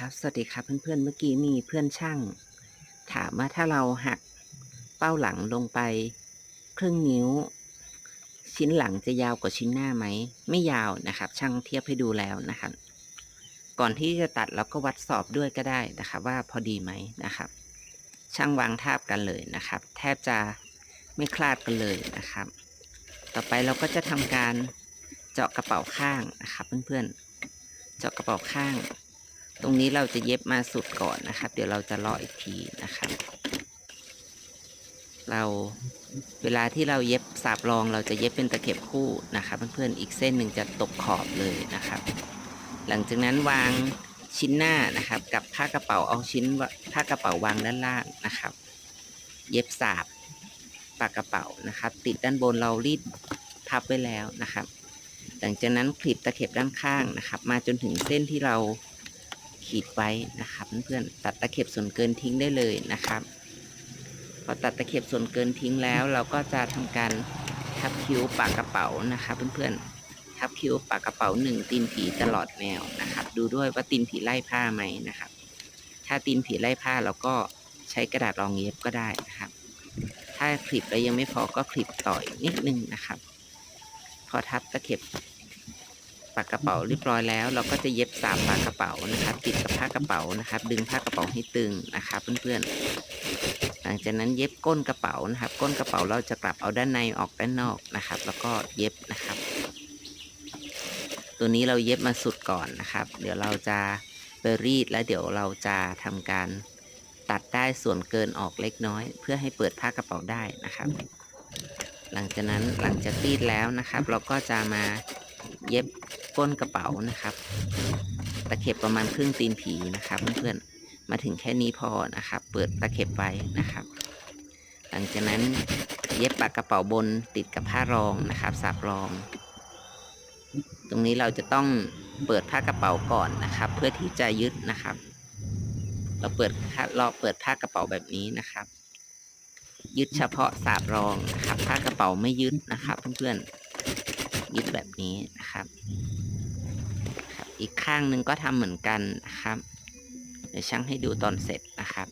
ครับ สวัสดีครับเพื่อนๆ เมื่อกี้มีเพื่อนช่าง ถามว่าถ้าเราหักเป้าหลังลงไป ครึ่งนิ้ว ชิ้นหลังจะยาวกว่าชิ้นหน้าไหม ไม่ยาวนะครับ ช่างเทียบให้ดูแล้วนะครับ ก่อนที่จะตัดเราก็วัดสอบด้วยก็ได้นะครับ ว่าพอดีไหมนะครับ ช่างวางทาบกันเลยนะครับ แทบจะไม่คลาดกันเลยนะครับ ต่อไปเราก็จะทำการเจาะกระเป๋าข้างนะครับ เพื่อนๆ เจาะกระเป๋าข้าง ตรงนี้เราจะเย็บมาสุดก่อนนะครับ เดี๋ยวเราจะเลาะอีกทีนะครับ เราเวลาที่เราเย็บสาบรองเราจะเย็บเป็นตะเข็บคู่นะครับเพื่อนๆอีกเส้นหนึ่งจะตกขอบเลยนะครับ หลังจากนั้นวางชิ้นหน้านะครับ กับผ้ากระเป๋าเอาชิ้นผ้ากระเป๋าวางด้านล่างนะครับ เย็บสาบปากกระเป๋านะครับ ติดด้านบนเรารีดพับไว้แล้วนะครับ หลังจากนั้นคลิปตะเข็บด้านข้างนะครับ มาจนถึงเส้นที่เรา ขีดไว้นะครับเพื่อนๆตัดตะเข็บส่วนเกินทิ้งได้เลยนะครับ พอตัดตะเข็บส่วนเกินทิ้งแล้ว เราก็จะทำการทับคิ้วปากกระเป๋านะครับเพื่อนๆทับคิ้วปากกระเป๋าหนึ่งตีนผีตลอดแนวนะครับ ดูด้วยว่าตีนผีไล่ผ้าไหมนะครับ ถ้าตีนผีไล่ผ้าเราก็ใช้กระดาษรองเย็บก็ได้นะครับ ถ้าคลิปแล้วยังไม่พอก็คลิปต่อยนิดนึงนะครับ พอทับตะเข็บ ปากกระเป๋าเรียบร้อยแล้ว เราก็จะเย็บสามปากกระเป๋านะครับติดกับผ้ากระเป๋านะครับ ดึงผ้ากระเป๋าให้ตึงนะครับเพื่อนๆหลังจากนั้นเย็บก้นกระเป๋านะครับ ก้นกระเป๋าเราจะกลับเอาด้านในออกด้านนอกนะครับ แล้วก็เย็บนะครับ ตัวนี้เราเย็บมาสุดก่อนนะครับ เดี๋ยวเราจะไปรีดแล้วเดี๋ยวเราจะทำการตัดได้ส่วนเกินออกเล็กน้อย เพื่อให้เปิดผ้ากระเป๋าได้นะครับ หลังจากนั้นหลังจากรีดแล้วนะครับ เราก็จะมาเย็บ ก้นกระเป๋านะครับ ตะเข็บประมาณครึ่งตีนผีนะครับเพื่อนๆมาถึงแค่นี้พอนะครับ เปิดตะเข็บไว้นะครับ หลังจากนั้นเย็บปากกระเป๋าบนติดกับผ้ารองนะครับสับรอง ตรงนี้เราจะต้องเปิดผ้ากระเป๋าก่อนนะครับ เพื่อที่จะยึดนะครับ เราเปิดผ้าเราเปิดผ้ากระเป๋าแบบนี้นะครับ ยึดเฉพาะสาบรองนะครับ ผ้ากระเป๋าไม่ยึดนะครับ เพื่อนๆยึดแบบนี้นะครับ อีกข้างหนึ่งก็ทำเหมือนกันนะครับ เดี๋ยวช่างให้ดูตอนเสร็จนะครับ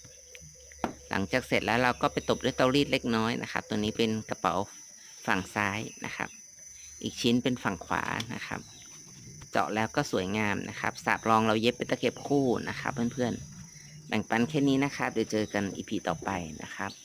หลังจากเสร็จแล้วเราก็ไปตบด้วยเตารีดเล็กน้อยนะครับ ตัวนี้เป็นกระเป๋าฝั่งซ้ายนะครับ อีกชิ้นเป็นฝั่งขวานะครับ เจาะแล้วก็สวยงามนะครับสาบรองเราเย็บเป็นตะเข็บคู่นะครับ เพื่อนๆ แบ่งปันแค่นี้นะครับเดี๋ยวเจอกันอีพีต่อไปนะครับ